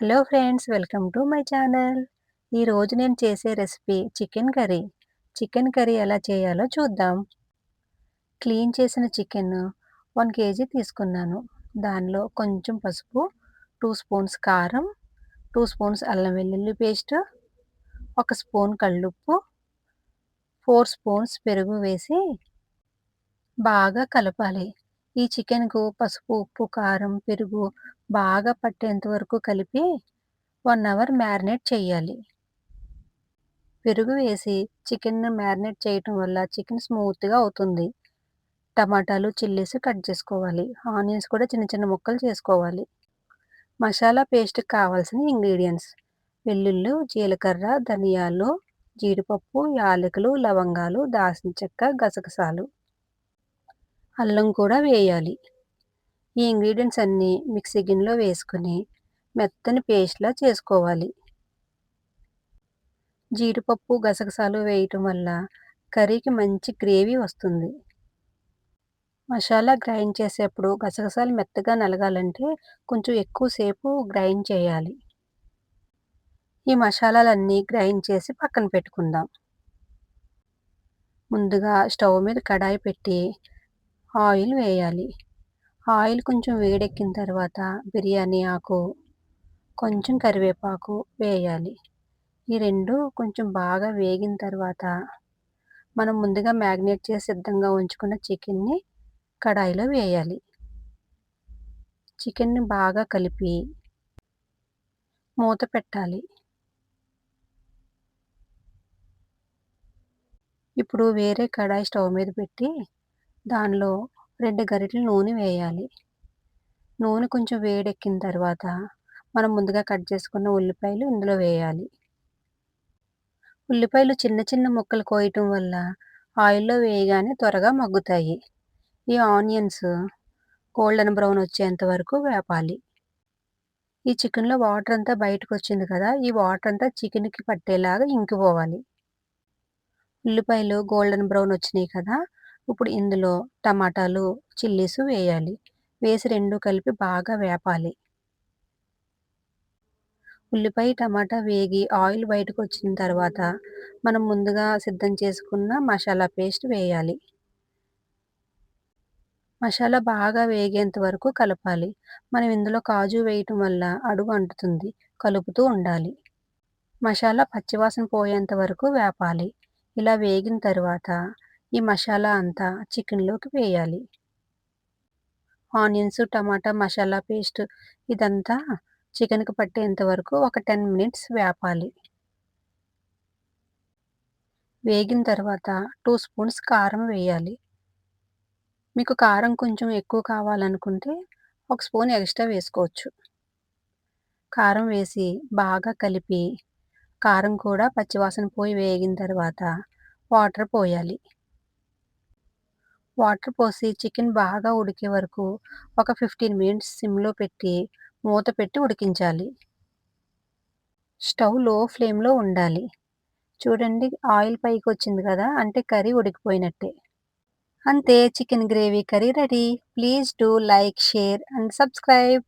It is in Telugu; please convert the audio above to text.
Hello friends welcome to my channel. ఈరోజు నేను చేసే recipe chicken curry. Chicken curry ఎలా చేయాలో చూద్దాం. క్లీన్ చేసిన చికెన్ వన్ కేజీ తీసుకున్నాను. దానిలో కొంచెం పసుపు టూ స్పూన్స్ కారం టూ స్పూన్స్ అల్లం వెల్లుల్లి పేస్ట్ ఒక స్పూన్ కళ్ళుప్పు ఫోర్ స్పూన్స్ పెరుగు వేసి బాగా కలపాలి. ఈ చికెన్కు పసుపు ఉప్పు కారం పెరుగు బాగా పట్టేంత వరకు కలిపి వన్ అవర్ మ్యారినేట్ చేయాలి. పెరుగు వేసి చికెన్ మ్యారినేట్ చేయటం వల్ల చికెన్ స్మూత్గా అవుతుంది. టమాటాలు చిల్లీస్ కట్ చేసుకోవాలి. ఆనియన్స్ కూడా చిన్న చిన్న ముక్కలు చేసుకోవాలి. మసాలా పేస్ట్ కావాల్సిన ఇంగ్రీడియంట్స్ వెల్లుల్లి జీలకర్ర ధనియాలు జీడిపప్పు యాలకులు లవంగాలు దాల్చిన చెక్క గసగసాలు. అల్లం కూడా వేయాలి. ఈ ఇంగ్రీడియంట్స్ అన్నీ మిక్సీ గిన్నెలో వేసుకుని మెత్తని పేస్ట్లా చేసుకోవాలి. జీడిపప్పు గసగసాలు వేయటం వల్ల కర్రీకి మంచి గ్రేవీ వస్తుంది. మసాలా గ్రైండ్ చేసేప్పుడు గసగసాలు మెత్తగా నలగాలంటే కొంచెం ఎక్కువసేపు గ్రైండ్ చేయాలి. ఈ మసాలాలన్నీ గ్రైండ్ చేసి పక్కన పెట్టుకుందాం. ముందుగా స్టవ్ మీద కడాయి పెట్టి ఆయిల్ వేయాలి. ఆయిల్ కొంచెం వేడెక్కిన తర్వాత బిర్యానీ ఆకు కొంచెం కరివేపాకు వేయాలి. ఈ రెండు కొంచెం బాగా వేగిన తర్వాత మనం ముందుగా మ్యాగ్నేట్ చేసి సిద్ధంగా ఉంచుకున్న చికెన్ని కడాయిలో వేయాలి. చికెన్ని బాగా కలిపి మూత పెట్టాలి. ఇప్పుడు వేరే కడాయి స్టవ్ మీద పెట్టి దానిలో రెండు గరిటెలు నూనె వేయాలి. నూనె కొంచెం వేడెక్కిన తర్వాత మనం ముందుగా కట్ చేసుకున్న ఉల్లిపాయలు ఇందులో వేయాలి. ఉల్లిపాయలు చిన్న చిన్న ముక్కలు కోయటం వల్ల ఆయిల్లో వేయగానే త్వరగా మగ్గుతాయి. ఈ ఆనియన్స్ గోల్డెన్ బ్రౌన్ వచ్చేంత వరకు వేపాలి. ఈ చికెన్లో వాటర్ అంతా బయటకు వచ్చింది కదా ఈ వాటర్ అంతా చికెన్కి పట్టేలాగా ఇంకిపోవాలి. ఉల్లిపాయలు గోల్డెన్ బ్రౌన్ వచ్చినాయి కదా ఇప్పుడు ఇందులో టమాటాలు చిల్లీస్ వేయాలి. వేసి రెండు కలిపి బాగా వేపాలి. ఉల్లిపాయ టమాటా వేగి ఆయిల్ బయటకు వచ్చిన తర్వాత మనం ముందుగా సిద్ధం చేసుకున్న మసాలా పేస్ట్ వేయాలి. మసాలా బాగా వేగేంత వరకు కలపాలి. మనం ఇందులో కాజు వేయటం వల్ల అడుగు అంటుతుంది. కలుపుతూ ఉండాలి. మసాలా పచ్చివాసన పోయేంత వరకు వేపాలి. ఇలా వేగిన తర్వాత ఈ మసాలా అంతా చికెన్లోకి వేయాలి. ఆనియన్స్ టమాటా మసాలా పేస్ట్ ఇదంతా చికెన్కి పట్టేంత వరకు ఒక టెన్ మినిట్స్ వేపాలి. వేగిన తర్వాత టూ స్పూన్స్ కారం వేయాలి. మీకు కారం కొంచెం ఎక్కువ కావాలనుకుంటే ఒక స్పూన్ ఎక్స్ట్రా వేసుకోవచ్చు. కారం వేసి బాగా కలిపి కారం కూడా పచ్చివాసన పోయి వేగిన తర్వాత వాటర్ పోయాలి. వాటర్ పోసి చికెన్ బాగా ఉడికే వరకు ఒక ఫిఫ్టీన్ మినిట్స్ సిమ్లో పెట్టి మూత పెట్టి ఉడికించాలి. స్టవ్లో ఫ్లేమ్లో ఉండాలి. చూడండి ఆయిల్ పైకి వచ్చింది కదా అంటే కర్రీ ఉడికిపోయినట్టే. అంతే chicken gravy curry ready. Please do like share and subscribe.